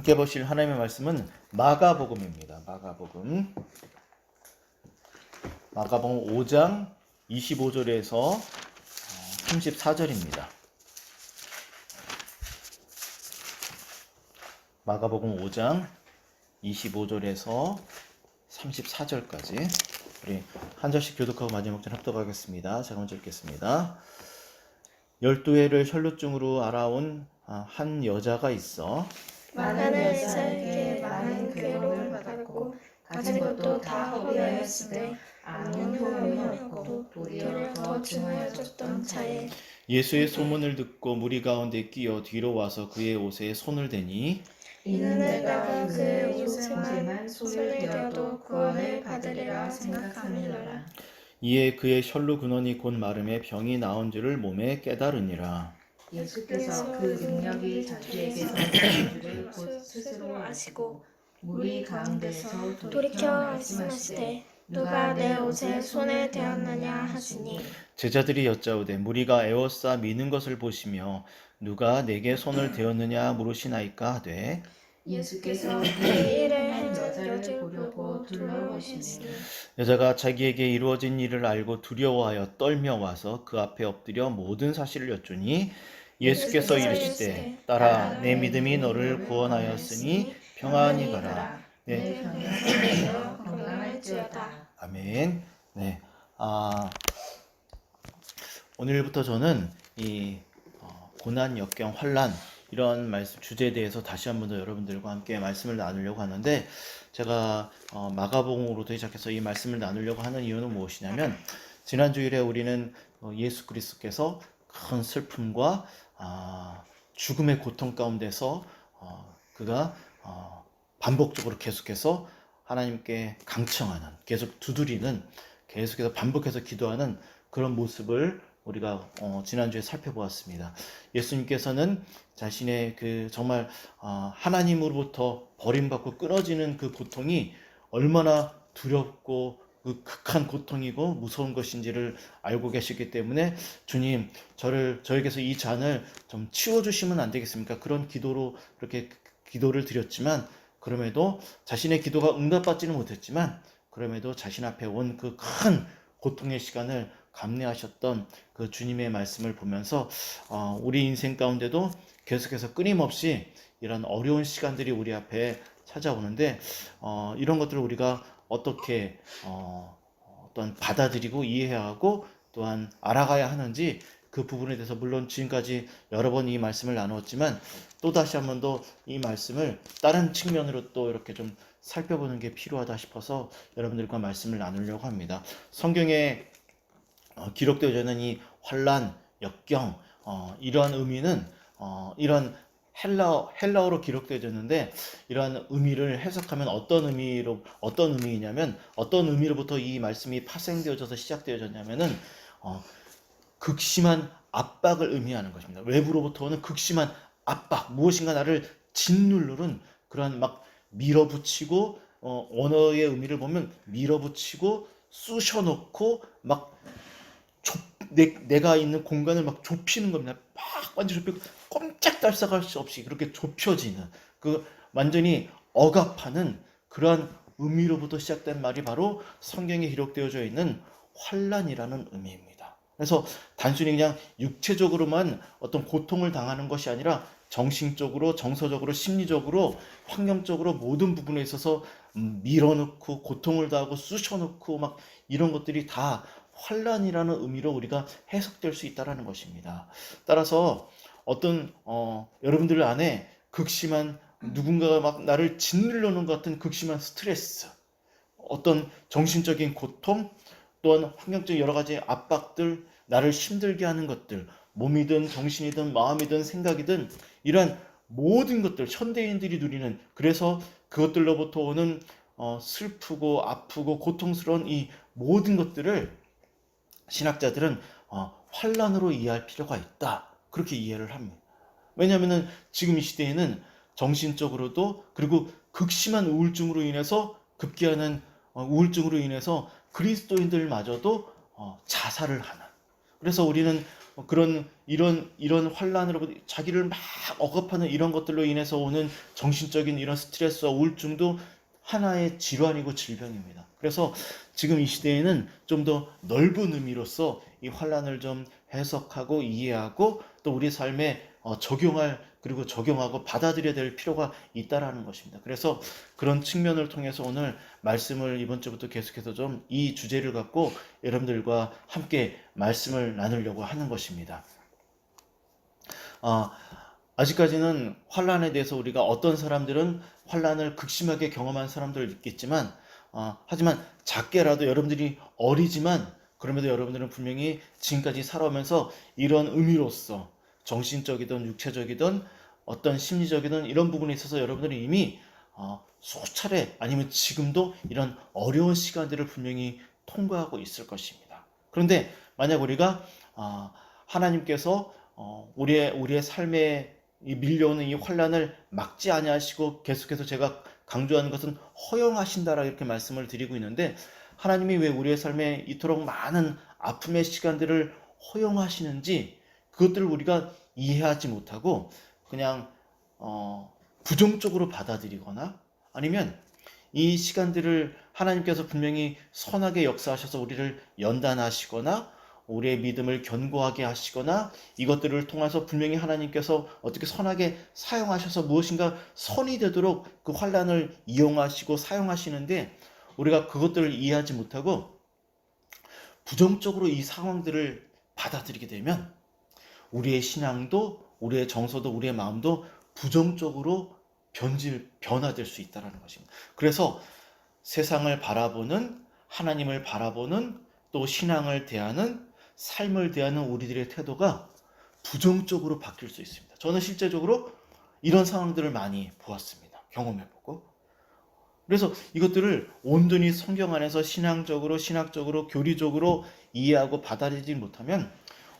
함께 보실 하나님의 말씀은 마가복음입니다. 마가복음. 마가복음 5장 25절에서 34절입니다. 마가복음 5장 25절에서 34절까지 우리 한 절씩 교독하고 마지막 목전 합독하겠습니다. 제가 먼저 읽겠습니다. 열두 해를 혈루증으로 알아온 아, 한 여자가 있어 많은 여자에게 많은 괴로움을 받았고 가진 것도 다 허비하였으되 아무 효험이 없고 도리어 더 증하여졌던 자에 예수의 소문을 듣고 무리 가운데 끼어 뒤로 와서 그의 옷에 손을 대니 이는 내가 그의 옷에만 손을 대어도 구원을 받으리라 생각함이로라. 이에 그의 혈루 근원이 곧 마름에 병이 나온 줄을 몸에 깨달으니라 예수께서 그 능력이 자기에게서 나온 줄을 곧 스스로 아시고 무리 가운데서 돌이켜 말씀하시되 누가 내 옷에 손을 대었느냐 하시니 제자들이 여짜오되 무리가 에워싸 미는 것을 보시며 누가 내게 손을 대었느냐 물으시나이까 하되 예수께서 이그 일을 한한 여자를 보려고 둘러보시니 여자가 자기에게 이루어진 일을 알고 두려워하여 떨며 와서 그 앞에 엎드려 모든 사실을 여쭈니 예수께서 이르시되 딸아 내 믿음이 너를 구원하였으니 평안히 가라 네. 건강할지어다 아멘. 네. 아, 오늘부터 저는 이 어, 고난, 역경, 환란 이런 말씀 주제에 대해서 다시 한 번 더 여러분들과 함께 말씀을 나누려고 하는데 제가 어, 마가복음으로부터 시작해서 이 말씀을 나누려고 하는 이유는 무엇이냐면 지난 주일에 우리는 어, 예수 그리스도께서 큰 슬픔과 아, 죽음의 고통 가운데서 어, 그가 어, 반복적으로 계속해서 하나님께 강청하는 계속 두드리는 계속해서 반복해서 기도하는 그런 모습을 우리가 어, 지난주에 살펴보았습니다. 예수님께서는 자신의 그 정말 어, 하나님으로부터 버림받고 끊어지는 그 고통이 얼마나 두렵고 그 극한 고통이고 무서운 것인지를 알고 계시기 때문에 주님 저를 저에게서 이 잔을 좀 치워 주시면 안 되겠습니까? 그런 기도로 그렇게 기도를 드렸지만 그럼에도 자신의 기도가 응답받지는 못했지만 그럼에도 자신 앞에 온 그 큰 고통의 시간을 감내하셨던 그 주님의 말씀을 보면서 어, 우리 인생 가운데도 계속해서 끊임없이 이런 어려운 시간들이 우리 앞에 찾아오는데 어, 이런 것들을 우리가 어떻게 어, 어떤 받아들이고 이해하고 또한 알아가야 하는지 그 부분에 대해서 물론 지금까지 여러 번 이 말씀을 나누었지만 또 다시 한 번 더 이 말씀을 다른 측면으로 또 이렇게 좀 살펴보는 게 필요하다 싶어서 여러분들과 말씀을 나누려고 합니다. 성경에 어, 기록되어져 있는 이 환란, 역경 어, 이러한 의미는 어, 이런 헬라 헬라어로 기록되어졌는데 이러한 의미를 해석하면 어떤 의미로 어떤 의미냐면 어떤 의미로부터 이 말씀이 파생되어져서 시작되어졌냐면은 어, 극심한 압박을 의미하는 것입니다. 외부로부터 오는 극심한 압박, 무엇인가 나를 짓누르는 그러한 막 밀어붙이고 어, 언어의 의미를 보면 밀어붙이고 쑤셔놓고 막 좁, 내, 내가 있는 공간을 막 좁히는 겁니다. 막 완전 좁히고 꼼짝달싹할 수 없이 그렇게 좁혀지는 그 완전히 억압하는 그러한 의미로부터 시작된 말이 바로 성경에 기록되어져 있는 환란이라는 의미입니다. 그래서 단순히 그냥 육체적으로만 어떤 고통을 당하는 것이 아니라 정신적으로, 정서적으로, 심리적으로, 환경적으로 모든 부분에 있어서 음, 밀어넣고 고통을 당하고 쑤셔넣고 막 이런 것들이 다 환란이라는 의미로 우리가 해석될 수 있다라는 것입니다. 따라서 어떤 어, 여러분들 안에 극심한 누군가가 막 나를 짓눌러 놓은 것 같은 극심한 스트레스, 어떤 정신적인 고통, 또한 환경적 여러 가지 압박들, 나를 힘들게 하는 것들, 몸이든 정신이든 마음이든 생각이든 이러한 모든 것들 현대인들이 누리는 그래서 그것들로부터 오는 어, 슬프고 아프고 고통스러운 이 모든 것들을 신학자들은 어, 환란으로 이해할 필요가 있다 그렇게 이해를 합니다. 왜냐하면 지금 이 시대에는 정신적으로도 그리고 극심한 우울증으로 인해서 급기야는 어, 우울증으로 인해서 그리스도인들마저도 어, 자살을 하는. 그래서 우리는 어, 그런 이런 이런 환란으로부터 자기를 막 억압하는 이런 것들로 인해서 오는 정신적인 이런 스트레스와 우울증도 하나의 질환이고 질병입니다. 그래서 지금 이 시대에는 좀 더 넓은 의미로서 이 환란을 좀 해석하고 이해하고 또 우리 삶에 어, 적용할 그리고 적용하고 받아들여야 될 필요가 있다라는 것입니다. 그래서 그런 측면을 통해서 오늘 말씀을 이번 주부터 계속해서 좀 이 주제를 갖고 여러분들과 함께 말씀을 나누려고 하는 것입니다. 아, 아직까지는 환란에 대해서 우리가 어떤 사람들은 환란을 극심하게 경험한 사람들 있겠지만 아, 하지만 작게라도 여러분들이 어리지만 그럼에도 여러분들은 분명히 지금까지 살아오면서 이런 의미로서 정신적이든 육체적이든 어떤 심리적이든 이런 부분에 있어서 여러분들은 이미 어, 수차례 아니면 지금도 이런 어려운 시간들을 분명히 통과하고 있을 것입니다. 그런데 만약 우리가 아, 하나님께서 어, 우리의 우리의 삶에 이 밀려오는 이 환란을 막지 아니하시고 계속해서 제가 강조하는 것은 허용하신다라 이렇게 말씀을 드리고 있는데 하나님이 왜 우리의 삶에 이토록 많은 아픔의 시간들을 허용하시는지 그것들을 우리가 이해하지 못하고 그냥 어, 부정적으로 받아들이거나 아니면 이 시간들을 하나님께서 분명히 선하게 역사하셔서 우리를 연단하시거나 우리의 믿음을 견고하게 하시거나 이것들을 통해서 분명히 하나님께서 어떻게 선하게 사용하셔서 무엇인가 선이 되도록 그 환란을 이용하시고 사용하시는데 우리가 그것들을 이해하지 못하고 부정적으로 이 상황들을 받아들이게 되면 우리의 신앙도 우리의 정서도 우리의 마음도 부정적으로 변질 변화될 수 있다라는 것입니다. 그래서 세상을 바라보는 하나님을 바라보는 또 신앙을 대하는 삶을 대하는 우리들의 태도가 부정적으로 바뀔 수 있습니다. 저는 실제적으로 이런 상황들을 많이 보았습니다. 경험해보고. 그래서 이것들을 온전히 성경 안에서 신앙적으로, 신학적으로, 교리적으로 이해하고 받아들이지 못하면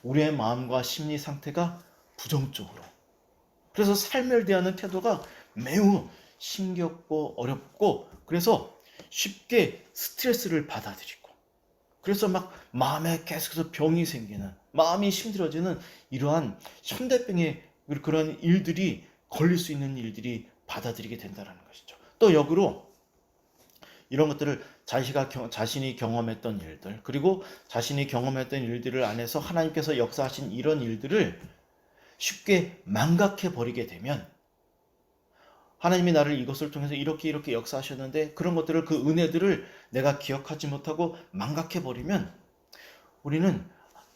우리의 마음과 심리 상태가 부정적으로. 그래서 삶을 대하는 태도가 매우 힘겹고 어렵고 그래서 쉽게 스트레스를 받아들이고 그래서 막 마음에 계속해서 병이 생기는 마음이 힘들어지는 이러한 현대병의 그런 일들이 걸릴 수 있는 일들이 받아들이게 된다는 것이죠. 또 역으로 이런 것들을 자시가 경, 자신이 경험했던 일들 그리고 자신이 경험했던 일들을 안에서 하나님께서 역사하신 이런 일들을 쉽게 망각해 버리게 되면 하나님이 나를 이것을 통해서 이렇게 이렇게 역사하셨는데 그런 것들을 그 은혜들을 내가 기억하지 못하고 망각해 버리면 우리는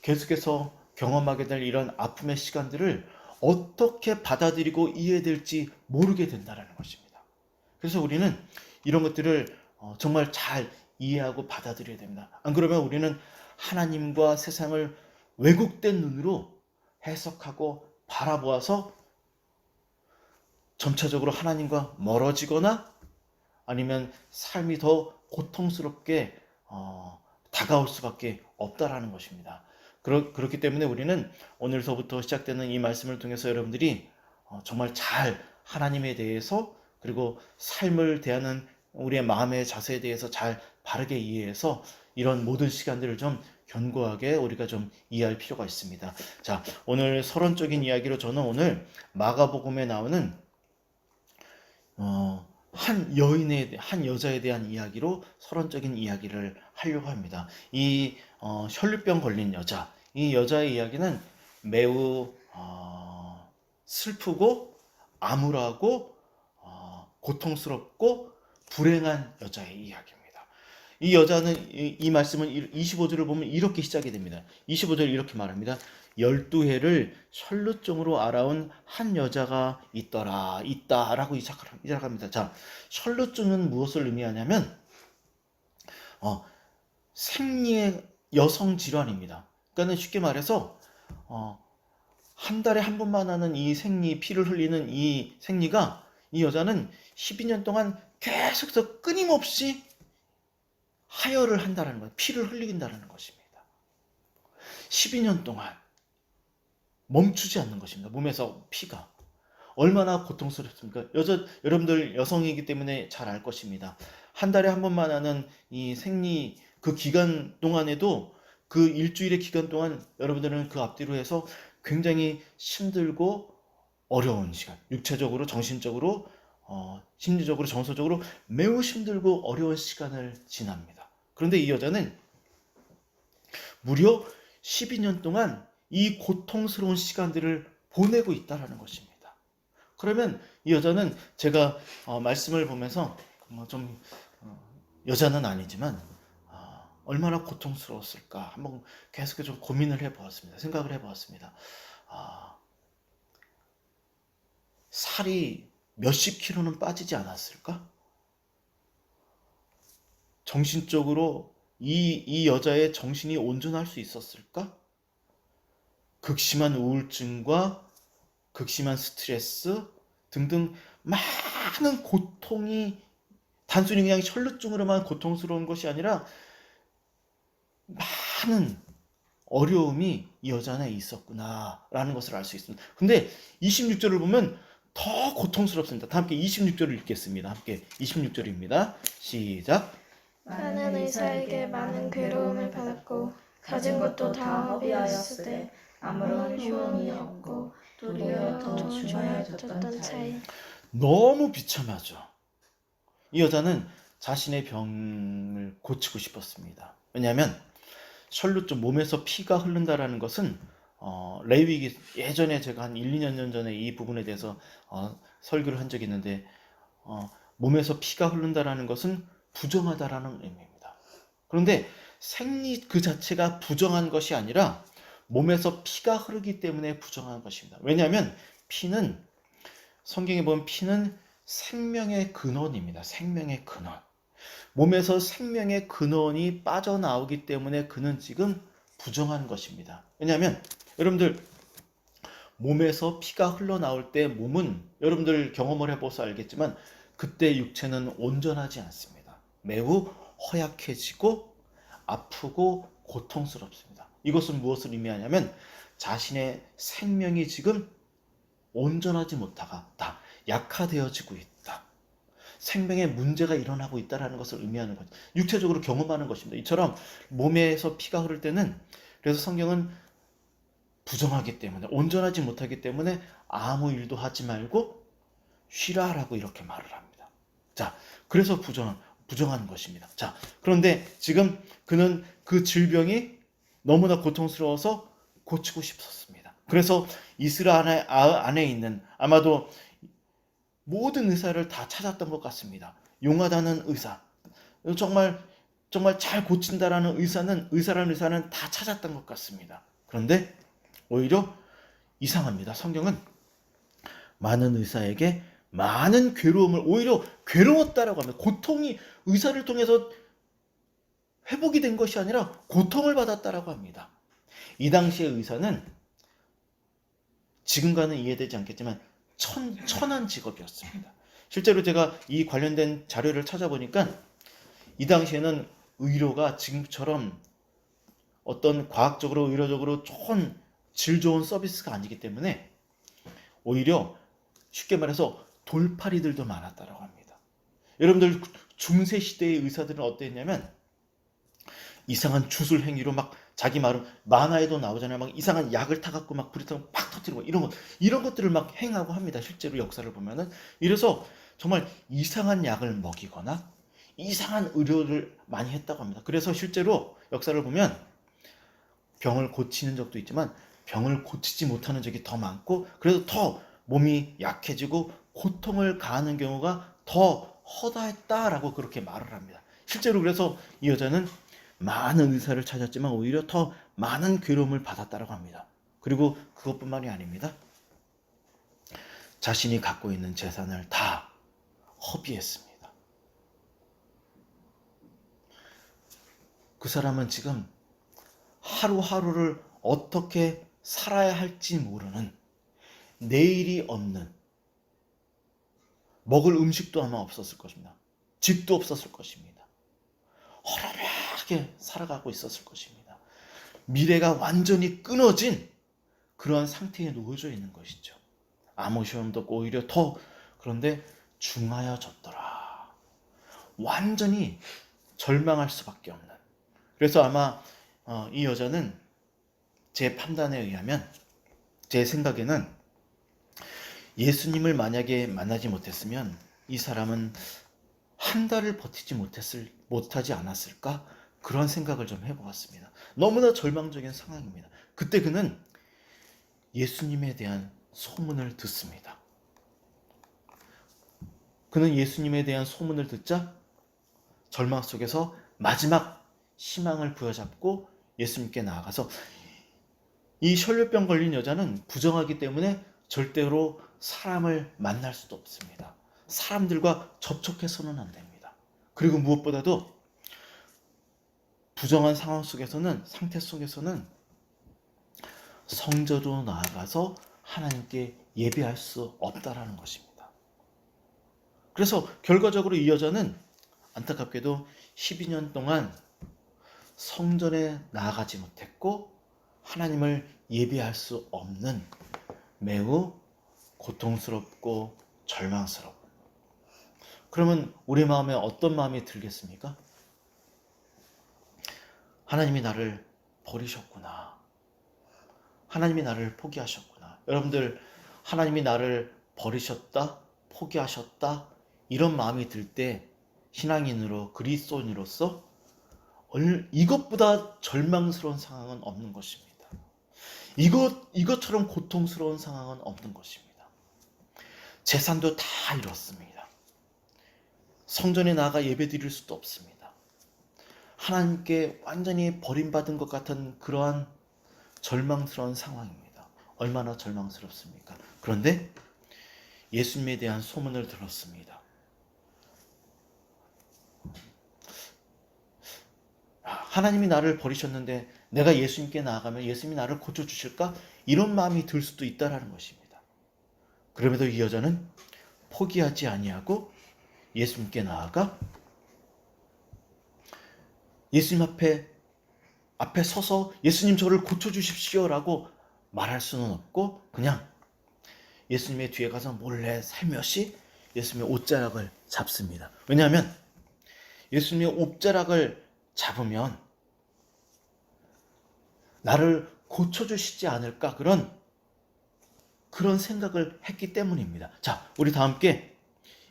계속해서 경험하게 될 이런 아픔의 시간들을 어떻게 받아들이고 이해될지 모르게 된다는 것입니다. 그래서 우리는 이런 것들을 어, 정말 잘 이해하고 받아들여야 됩니다. 안 그러면 우리는 하나님과 세상을 왜곡된 눈으로 해석하고 바라보아서 점차적으로 하나님과 멀어지거나 아니면 삶이 더 고통스럽게 어, 다가올 수밖에 없다라는 것입니다. 그렇, 그렇기 때문에 우리는 오늘서부터 시작되는 이 말씀을 통해서 여러분들이 어, 정말 잘 하나님에 대해서 그리고 삶을 대하는 우리의 마음의 자세에 대해서 잘 바르게 이해해서 이런 모든 시간들을 좀 견고하게 우리가 좀 이해할 필요가 있습니다. 자, 오늘 서론적인 이야기로 저는 오늘 마가복음에 나오는 어, 한 여인에 대- 한 여자에 대한 이야기로 서론적인 이야기를 하려고 합니다. 이 어, 혈류병 걸린 여자, 이 여자의 이야기는 매우 어, 슬프고 암울하고 어, 고통스럽고 불행한 여자의 이야기입니다. 이 여자는 이, 이 말씀은 25절을 보면 이렇게 시작이 됩니다. 25절 이렇게 말합니다. 열두 해를 혈루증으로 알아온 한 여자가 있더라, 있다라고 시작합니다. 자, 혈루증은 무엇을 의미하냐면, 어, 생리의 여성 질환입니다. 그러니까 쉽게 말해서, 어, 한 달에 한 번만 하는 이 생리, 피를 흘리는 이 생리가 이 여자는 12년 동안 계속해서 끊임없이 하혈을 한다는 거예요. 피를 흘리긴다는 것입니다. 12년 동안 멈추지 않는 것입니다. 몸에서 피가 얼마나 고통스럽습니까? 여자 여러분들 여성이기 때문에 잘 알 것입니다. 한 달에 한 번만 하는 이 생리 그 기간 동안에도 그 일주일의 기간 동안 여러분들은 그 앞뒤로 해서 굉장히 힘들고 어려운 시간, 육체적으로, 정신적으로, 어, 심리적으로, 정서적으로 매우 힘들고 어려운 시간을 지납니다. 그런데 이 여자는 무려 12년 동안 이 고통스러운 시간들을 보내고 있다라는 것입니다. 그러면 이 여자는 제가 어, 말씀을 보면서 어, 좀 어, 여자는 아니지만 아, 얼마나 고통스러웠을까 한번 계속 좀 고민을 해보았습니다. 생각을 해보았습니다. 아, 살이 몇십 킬로는 빠지지 않았을까? 정신적으로 이, 이 여자의 정신이 온전할 수 있었을까? 극심한 우울증과 극심한 스트레스 등등 많은 고통이 단순히 그냥 혈루증으로만 고통스러운 것이 아니라 많은 어려움이 이 여자 안에 있었구나라는 것을 알 수 있습니다. 근데 26절을 보면 더 고통스럽습니다. 다 함께 26절을 읽겠습니다. 함께 26절입니다. 시작. 나는 의사에게 많은 괴로움을 받았고 가진 것도 다 허비하였을 때 아무런 효험이 없고 도리어 더 중하여졌던 차이 너무 비참하죠. 이 여자는 자신의 병을 고치고 싶었습니다. 왜냐하면 혈루증 몸에서 피가 흐른다라는 것은 어, 레위기 예전에 제가 한 1, 2년 년 전에 이 부분에 대해서 어, 설교를 한 적이 있는데 어, 몸에서 피가 흐른다라는 것은 부정하다라는 의미입니다. 그런데 생리 그 자체가 부정한 것이 아니라 몸에서 피가 흐르기 때문에 부정한 것입니다. 왜냐하면 피는 성경에 보면 피는 생명의 근원입니다. 생명의 근원. 몸에서 생명의 근원이 빠져나오기 때문에 그는 지금 부정한 것입니다. 왜냐하면 여러분들 몸에서 피가 흘러나올 때 몸은 여러분들 경험을 해봐서 알겠지만 그때 육체는 온전하지 않습니다. 매우 허약해지고 아프고 고통스럽습니다. 이것은 무엇을 의미하냐면 자신의 생명이 지금 온전하지 못하다. 약화되어지고 있다. 생명에 문제가 일어나고 있다라는 것을 의미하는 것. 육체적으로 경험하는 것입니다. 이처럼 몸에서 피가 흐를 때는 그래서 성경은 부정하기 때문에 온전하지 못하기 때문에 아무 일도 하지 말고 쉬라라고 이렇게 말을 합니다. 자, 그래서 부정 부정하는 것입니다. 자, 그런데 지금 그는 그 질병이 너무나 고통스러워서 고치고 싶었습니다. 그래서 이스라엘 안에, 아- 안에 있는 아마도 모든 의사를 다 찾았던 것 같습니다. 용하다는 의사, 정말 정말 잘 고친다라는 의사는 의사라는 의사는 다 찾았던 것 같습니다. 그런데 오히려 이상합니다. 성경은 많은 의사에게 많은 괴로움을 오히려 괴로웠다라고 합니다. 고통이 의사를 통해서 회복이 된 것이 아니라 고통을 받았다라고 합니다. 이 당시의 의사는 지금과는 이해되지 않겠지만 천, 천한 직업이었습니다. 실제로 제가 이 관련된 자료를 찾아보니까 이 당시에는 의료가 지금처럼 어떤 과학적으로 의료적으로 좋은 질 좋은 서비스가 아니기 때문에 오히려 쉽게 말해서 돌팔이들도 많았다라고 합니다. 여러분들 중세 시대의 의사들은 어땠냐면 이상한 주술 행위로 막 자기 말은 만화에도 나오잖아요. 막 이상한 약을 타갖고 막 타고 팍 터뜨리고 이런 것 이런 것들을 막 행하고 합니다. 실제로 역사를 보면은 이래서 정말 이상한 약을 먹이거나 이상한 의료를 많이 했다고 합니다. 그래서 실제로 역사를 보면 병을 고치는 적도 있지만 병을 고치지 못하는 적이 더 많고 그래서 더 몸이 약해지고 고통을 가하는 경우가 더 허다했다라고 그렇게 말을 합니다. 실제로 그래서 이 여자는 많은 의사를 찾았지만 오히려 더 많은 괴로움을 받았다라고 합니다. 그리고 그것뿐만이 아닙니다. 자신이 갖고 있는 재산을 다 허비했습니다. 그 사람은 지금 하루하루를 어떻게 살아야 할지 모르는 내일이 없는 먹을 음식도 아마 없었을 것입니다. 집도 없었을 것입니다. 허름 하게 살아가고 있었을 것입니다. 미래가 완전히 끊어진 그러한 상태에 놓여져 있는 것이죠. 아무 시험도 오히려 더 그런데 중하여졌더라. 완전히 절망할 수밖에 없는. 그래서 아마 어, 이 여자는 제 판단에 의하면 제 생각에는 예수님을 만약에 만나지 못했으면 이 사람은 한 달을 버티지 못했을 못하지 않았을까 그런 생각을 좀 해보았습니다. 너무나 절망적인 상황입니다. 그때 그는 예수님에 대한 소문을 듣습니다. 그는 예수님에 대한 소문을 듣자 절망 속에서 마지막 희망을 부여잡고 예수님께 나아가서 이 혈류병 걸린 여자는 부정하기 때문에 절대로 사람을 만날 수도 없습니다. 사람들과 접촉해서는 안 됩니다. 그리고 무엇보다도 부정한 상황 속에서는 상태 속에서는 성전으로 나아가서 하나님께 예배할 수 없다라는 것입니다. 그래서 결과적으로 이 여자는 안타깝게도 12년 동안 성전에 나아가지 못했고 하나님을 예배할 수 없는 매우 고통스럽고 절망스럽고 그러면 우리 마음에 어떤 마음이 들겠습니까? 하나님이 나를 버리셨구나. 하나님이 나를 포기하셨구나. 여러분들 하나님이 나를 버리셨다, 포기하셨다 이런 마음이 들 때 신앙인으로 그리스도인으로서 얼- 이것보다 절망스러운 상황은 없는 것입니다. 이것 이것처럼 고통스러운 상황은 없는 것입니다. 재산도 다 잃었습니다. 성전에 나가 예배 드릴 수도 없습니다. 하나님께 완전히 버림받은 것 같은 그러한 절망스러운 상황입니다. 얼마나 절망스럽습니까? 그런데 예수님에 대한 소문을 들었습니다. 하나님이 나를 버리셨는데 내가 예수님께 나아가면 예수님이 나를 고쳐주실까? 이런 마음이 들 수도 있다라는 것입니다. 그럼에도 이 여자는 포기하지 아니하고 예수님께 나아가 예수님 앞에 앞에 서서 예수님 저를 고쳐 주십시오라고 말할 수는 없고 그냥 예수님의 뒤에 가서 몰래 살며시 예수님의 옷자락을 잡습니다. 왜냐하면 예수님의 옷자락을 잡으면 나를 고쳐 주시지 않을까 그런 그런 생각을 했기 때문입니다. 자, 우리 다 함께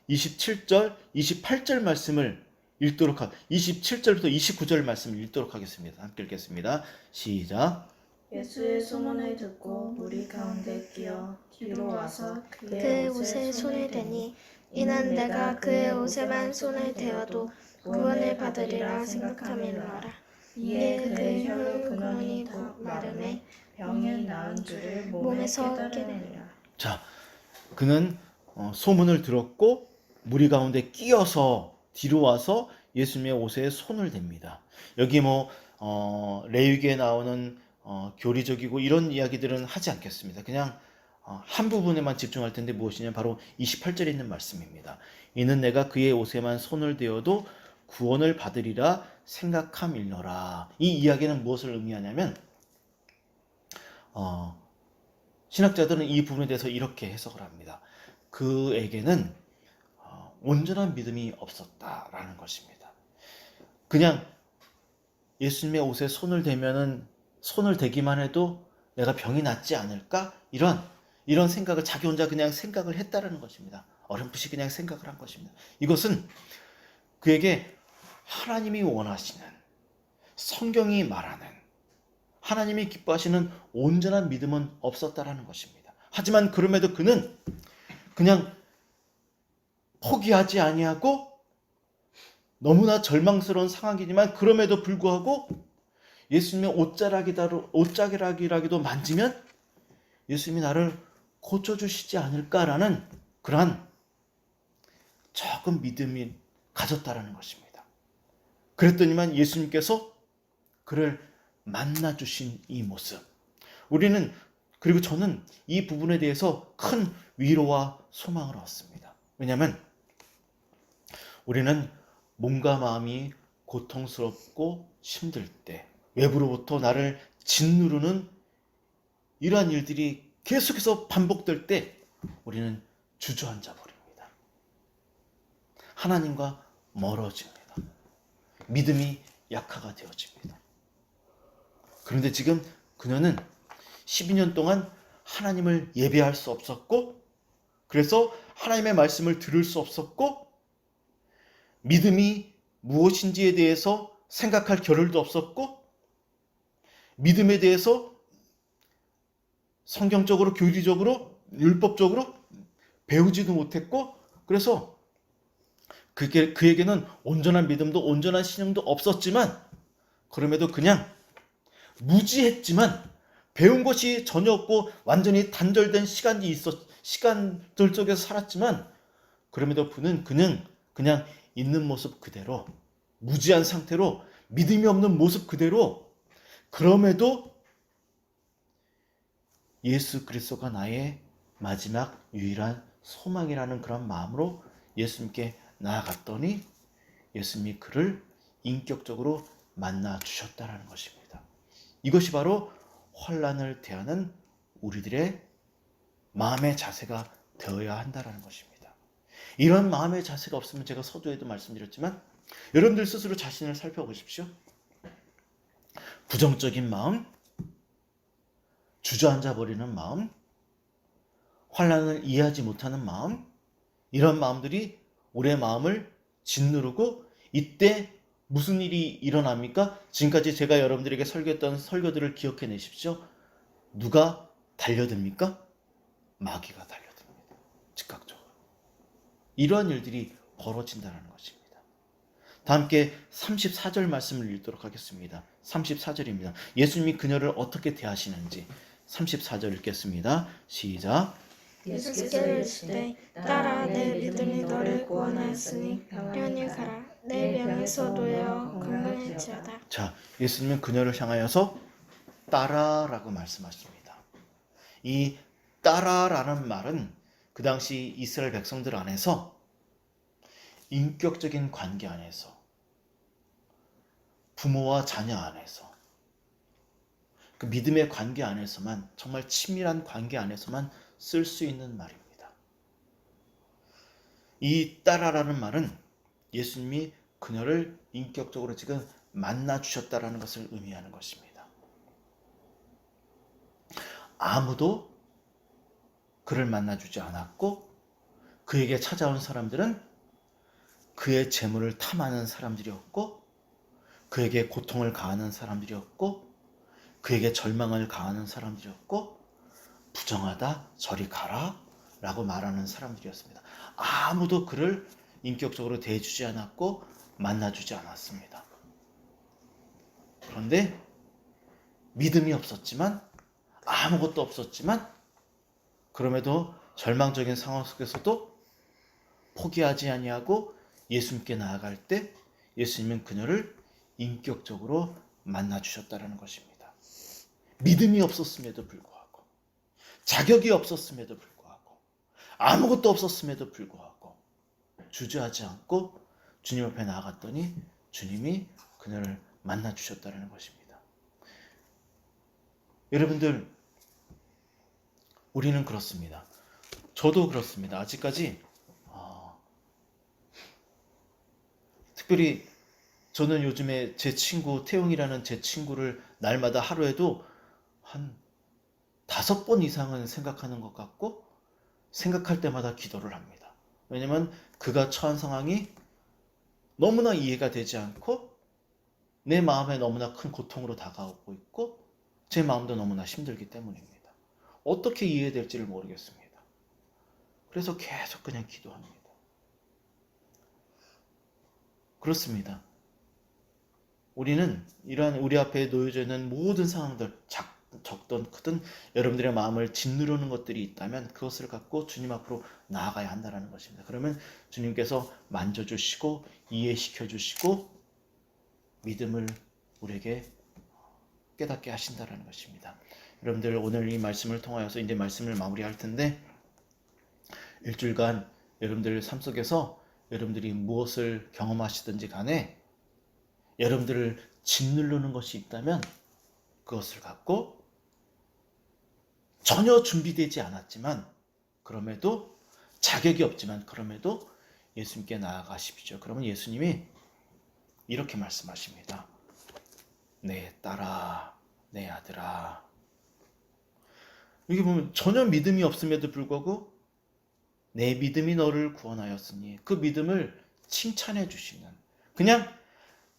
27절, 28절 말씀을 읽도록 하 27절부터 29절 말씀을 읽도록 하겠습니다. 함께 읽겠습니다. 시작. 예수의 소문을 듣고 무리 가운데 끼어 뒤로 와서 그의 그의 옷에 손을 대니 이는 내가 그의 옷에만 손을 대어도 구원을 받으리라 생각함이로라. 이에 그의 혈로 근원이 더 마름에 병이 나은 줄을 몸에 몸에서 깨달으니라. 자, 그는 어, 소문을 들었고 무리 가운데 끼어서 뒤로 와서 예수님의 옷에 손을 댑니다. 여기 뭐 어, 레위기에 나오는 어, 교리적이고 이런 이야기들은 하지 않겠습니다. 그냥 어, 한 부분에만 집중할 텐데 무엇이냐 바로 28절에 있는 말씀입니다. 이는 내가 그의 옷에만 손을 대어도 구원을 받으리라 생각함일러라. 이 이야기는 무엇을 의미하냐면 어, 신학자들은 이 부분에 대해서 이렇게 해석을 합니다. 그에게는 어, 온전한 믿음이 없었다라는 것입니다. 그냥 예수님의 옷에 손을 대면은 손을 대기만 해도 내가 병이 낫지 않을까? 이런 이런 생각을 자기 혼자 그냥 생각을 했다라는 것입니다. 어렴풋이 그냥 생각을 한 것입니다. 이것은 그에게 하나님이 원하시는 성경이 말하는 하나님이 기뻐하시는 온전한 믿음은 없었다라는 것입니다. 하지만 그럼에도 그는 그냥 포기하지 아니하고 너무나 절망스러운 상황이지만 그럼에도 불구하고 예수님의 옷자락이다로 옷자락이라기도 만지면 예수님이 나를 고쳐 주시지 않을까라는 그러한 조금 믿음이 가졌다라는 것입니다. 그랬더니만 예수님께서 그를 만나 주신 이 모습. 우리는 그리고 저는 이 부분에 대해서 큰 위로와 소망을 얻습니다. 왜냐하면 우리는 몸과 마음이 고통스럽고 힘들 때 외부로부터 나를 짓누르는 이러한 일들이 계속해서 반복될 때 우리는 주저앉아 버립니다. 하나님과 멀어집니다. 믿음이 약화가 되어집니다. 그런데 지금 그녀는 12년 동안 하나님을 예배할 수 없었고, 그래서 하나님의 말씀을 들을 수 없었고, 믿음이 무엇인지에 대해서 생각할 겨를도 없었고, 믿음에 대해서 성경적으로, 교리적으로, 율법적으로 배우지도 못했고, 그래서 그게, 그에게는 온전한 믿음도 온전한 신앙도 없었지만, 그럼에도 그냥 무지했지만, 배운 것이 전혀 없고 완전히 단절된 시간이 있었, 시간들 속에서 살았지만, 그럼에도 그는 그냥, 그냥 있는 모습 그대로, 무지한 상태로, 믿음이 없는 모습 그대로, 그럼에도 예수 그리스도가 나의 마지막 유일한 소망이라는 그런 마음으로 예수님께 나아갔더니 예수님이 그를 인격적으로 만나 주셨다라는 것입니다. 이것이 바로 환란을 대하는 우리들의 마음의 자세가 되어야 한다라는 것입니다. 이런 마음의 자세가 없으면 제가 서두에도 말씀드렸지만 여러분들 스스로 자신을 살펴보십시오. 부정적인 마음, 주저앉아 버리는 마음, 환란을 이해하지 못하는 마음, 이런 마음들이 우리의 마음을 짓누르고 이때 무슨 일이 일어납니까? 지금까지 제가 여러분들에게 설교했던 설교들을 기억해 내십시오. 누가 달려듭니까? 마귀가. 즉각적으로. 이러한 일들이 벌어진다는 것입니다. 다 함께 34절 말씀을 읽도록 하겠습니다. 34절입니다. 예수님이 그녀를 어떻게 대하시는지 34절 읽겠습니다. 시작. 예수께서 이르시되 딸아 내 믿음이 너를 구원하였으니 편히 가라 내 병에서 놓여 건강해지어다 자, 예수님은 그녀를 향하여서 따라라고 말씀하십니다. 이 따라라는 말은 그 당시 이스라엘 백성들 안에서 인격적인 관계 안에서 부모와 자녀 안에서 그 믿음의 관계 안에서만 정말 친밀한 관계 안에서만 쓸 수 있는 말입니다. 이 따라라는 말은 예수님이 그녀를 인격적으로 지금 만나 주셨다라는 것을 의미하는 것입니다. 아무도 그를 만나 주지 않았고 그에게 찾아온 사람들은 그의 재물을 탐하는 사람들이었고 그에게 고통을 가하는 사람들이었고 그에게 절망을 가하는 사람들이었고 부정하다 저리 가라 라고 말하는 사람들이었습니다. 아무도 그를 인격적으로 대해주지 않았고 만나주지 않았습니다. 그런데 믿음이 없었지만 아무것도 없었지만 그럼에도 절망적인 상황 속에서도 포기하지 아니하고 예수님께 나아갈 때 예수님은 그녀를 인격적으로 만나 주셨다라는 것입니다. 믿음이 없었음에도 불구하고 자격이 없었음에도 불구하고 아무것도 없었음에도 불구하고 주저하지 않고 주님 앞에 나아갔더니 주님이 그녀를 만나 주셨다는 것입니다. 여러분들 우리는 그렇습니다. 저도 그렇습니다. 아직까지 어, 특별히 저는 요즘에 제 친구 태용이라는 제 친구를 날마다 하루에도 한 다섯 번 이상은 생각하는 것 같고 생각할 때마다 기도를 합니다. 왜냐면 그가 처한 상황이 너무나 이해가 되지 않고 내 마음에 너무나 큰 고통으로 다가오고 있고 제 마음도 너무나 힘들기 때문입니다. 어떻게 이해될지를 모르겠습니다. 그래서 계속 그냥 기도합니다. 그렇습니다. 우리는 이러한 우리 앞에 놓여져 있는 모든 상황들, 작, 적든 크든 여러분들의 마음을 짓누르는 것들이 있다면 그것을 갖고 주님 앞으로 나아가야 한다는 것입니다. 그러면 주님께서 만져주시고 이해시켜 주시고 믿음을 우리에게 깨닫게 하신다는 것입니다. 여러분들 오늘 이 말씀을 통하여서 이제 말씀을 마무리할 텐데 일주일간 여러분들 삶 속에서 여러분들이 무엇을 경험하시든지 간에 여러분들을 짓누르는 것이 있다면 그것을 갖고 전혀 준비되지 않았지만 그럼에도 자격이 없지만 그럼에도 예수님께 나아가십시오. 그러면 예수님이 이렇게 말씀하십니다. 내 딸아, 내 아들아. 여기 보면 전혀 믿음이 없음에도 불구하고 내 믿음이 너를 구원하였으니 그 믿음을 칭찬해 주시는 그냥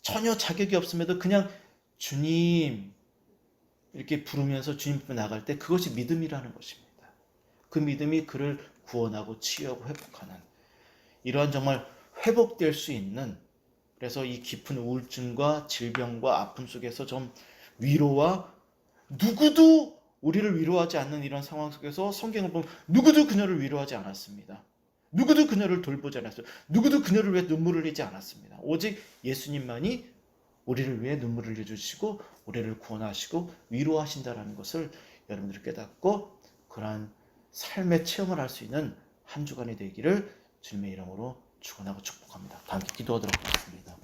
전혀 자격이 없음에도 그냥 주님 이렇게 부르면서 주님 앞에 나갈 때 그것이 믿음이라는 것입니다. 그 믿음이 그를 구원하고 치유하고 회복하는 이러한 정말 회복될 수 있는 그래서 이 깊은 우울증과 질병과 아픔 속에서 좀 위로와 누구도 우리를 위로하지 않는 이런 상황 속에서 성경을 보면 누구도 그녀를 위로하지 않았습니다. 누구도 그녀를 돌보지 않았어요. 누구도 그녀를 위해 눈물을 흘리지 않았습니다. 오직 예수님만이 우리를 위해 눈물을 흘려주시고 우리를 구원하시고 위로하신다라는 것을 여러분들이 깨닫고 그러한 삶의 체험을 할 수 있는 한 주간이 되기를 주님의 이름으로 축원하고 축복합니다. 다 함께 기도하도록 하겠습니다.